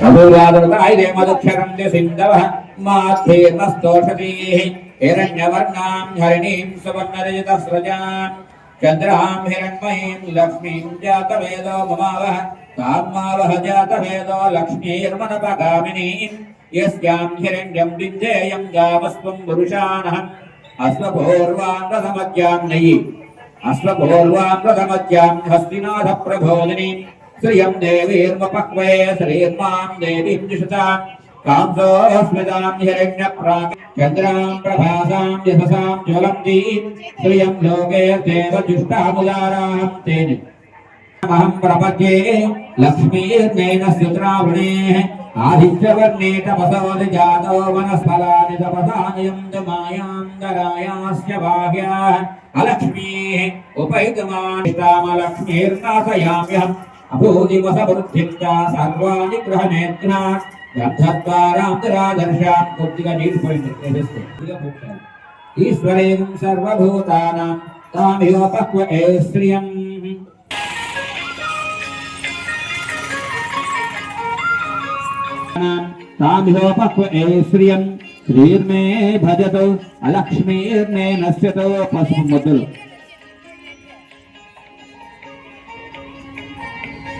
అధురాధుత ఐదేమదుక్షరంజ సింధవ మాధేర్ణస్తోషధీః హిరణ్యవర్ణాం హరిణీం సువర్ణరజతస్రజాం చంద్రాం హిరణ్మయీం లక్ష్మీం జాతవేదో మమావః తామ్మావః జాతవేదో లక్ష్మీర్మనపగామినీం యస్యాం హిరణ్యం విద్యేయం గామస్వం పురుషాణహం అశ్వపూర్వాన్వసమధ్యాం నయి అశ్వపూర్వాన్వసమధ్యాం హస్తినాథ ప్రబోధినీం श्रियं देवीर्मपक्वे श्रीर्मां देवीं कांसोऽस्मितां हिरण्यप्राक् चन्द्रां प्रभासां यशसां ज्वलन्तीं श्रियं लोके देव जुष्टामुदारां तेन अहं प्रपद्ये लक्ष्मीर्नेन सुत्रावणेः आदित्यवर्णे मायान्दरायास्य अलक्ष्मीः उपैतमानिष्टामलक्ष्मीर्नाशयाम्यहम् అభూదివసవృద్ధిం సర్వాణి గ్రహనేత్రా గంధద్వారాంతరాదర్శాం కొద్దిగా నీరు పోయింది తెలిస్తే. ఈశ్వరేం సర్వభూతానాం ఏ శ్రియం. ఏ శ్రియం. శ్రీర్మే భజతో అలక్ష్మీర్నే నశ్యతో పసుపు ముద్దులు.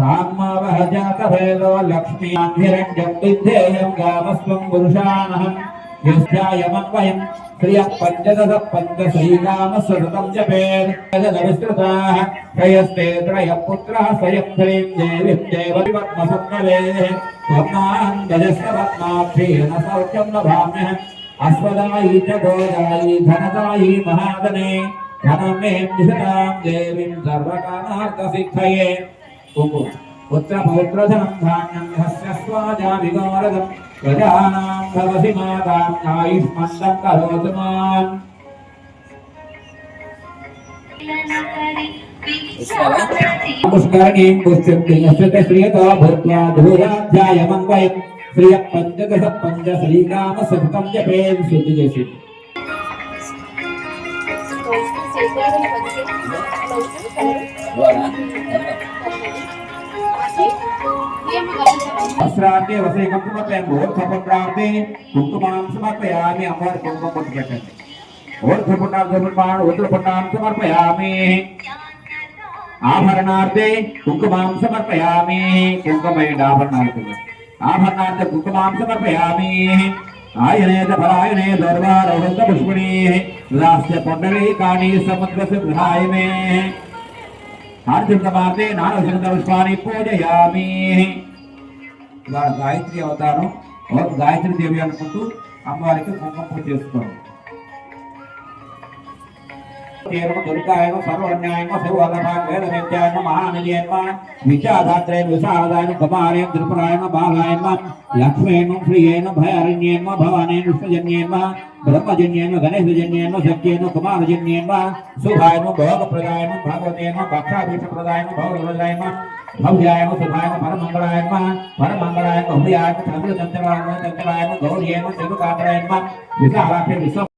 సామ్మావహ జాతభేదో లక్ష్మీం విద్ధేయం గామస్వం పురుషానహం యస్యాయమన్వయం శ్రియ పంచదశ పంచశ్రీకామ సతతం జపేర్ విస్తృతాః త్రయ పుత్రः స్వయం శ్రీం దేవీం దేవపద్మసత్కవేः స్వర్ణాం గజస్య పద్మాక్షేణ సౌఖ్యం లభామ్యహం అశ్వదాయి చ గోదాయి ధనదాయి మహాదనే ధనమే నిషదాం దేవీం సర్వకామార్థసిద్ధయే కుంకుమ పుత్ర పౌత్రధనం ధాన్యం హస్య స్వాజా విగోరదం ప్రజానాం భవసి మాతాం ఆయుష్మంతం కరోతు మాం పుష్కరణీం పుష్యంతి యశ్వత శ్రియతో భూత్వా ధూరాధ్యాయమంవయం శ్రియ పంచదశ పంచ శ్రీకామ సతతం జపేన్ శుద్ధి చేసి వస్త్రాన్ని వసే కుంకుమపై మూర్ఖపుండ్రాంతి కుంకుమాం సమర్పయామి అమ్మవారి కుంకుమ పొట్టు పెట్టండి ఊర్ధ్వపుండాం సమర్పణ ఉత్తరపుండాం సమర్పయామి. ఆభరణార్థే కుంకుమాం సమర్పయామి. కుంకుమేంటి ఆభరణార్థం ఆభరణార్థ కుంకుమాం సమర్పయామి. ఆయనేత పరాయణే దర్వారహంత పుష్పిణీ. రాష్ట్ర రాస్య పుండరీకాణి సముద్ర సింహాయమే. మే ఆర్జునమాతే నానవసంత పూజయామి. ఇవాళ గాయత్రి అవతారం గాయత్రి దేవి అనుకుంటూ అమ్మవారికి కుంకుమ పూజ చేసుకోండి ఏమ దుర్గాయమ సర్వన్యాయమ సర్వలభాగ వేదవేద్యాయమ మహానిలయమ విచాదాత్రేయ కుమారేణ త్రిపురాయమ లక్ష్మేణ ప్రియేణ భవానేన బ్రహ్మజన్యేమ గణేశజన్యేమ సత్యేన కుమారజన్యేమ శుభాయమ భోగప్రదాయమ భాగవతేన భక్షాభీషప్రదాయమ భౌరవదాయమ భవ్యాయమ శుభాయమ పరమంగళాయమ పరమంగళాయమ భవ్యాయమ చంద్ర చంచలాయమ గౌర్యేమ శివకాత్రాయమ విశాలాక్ష విశ్వ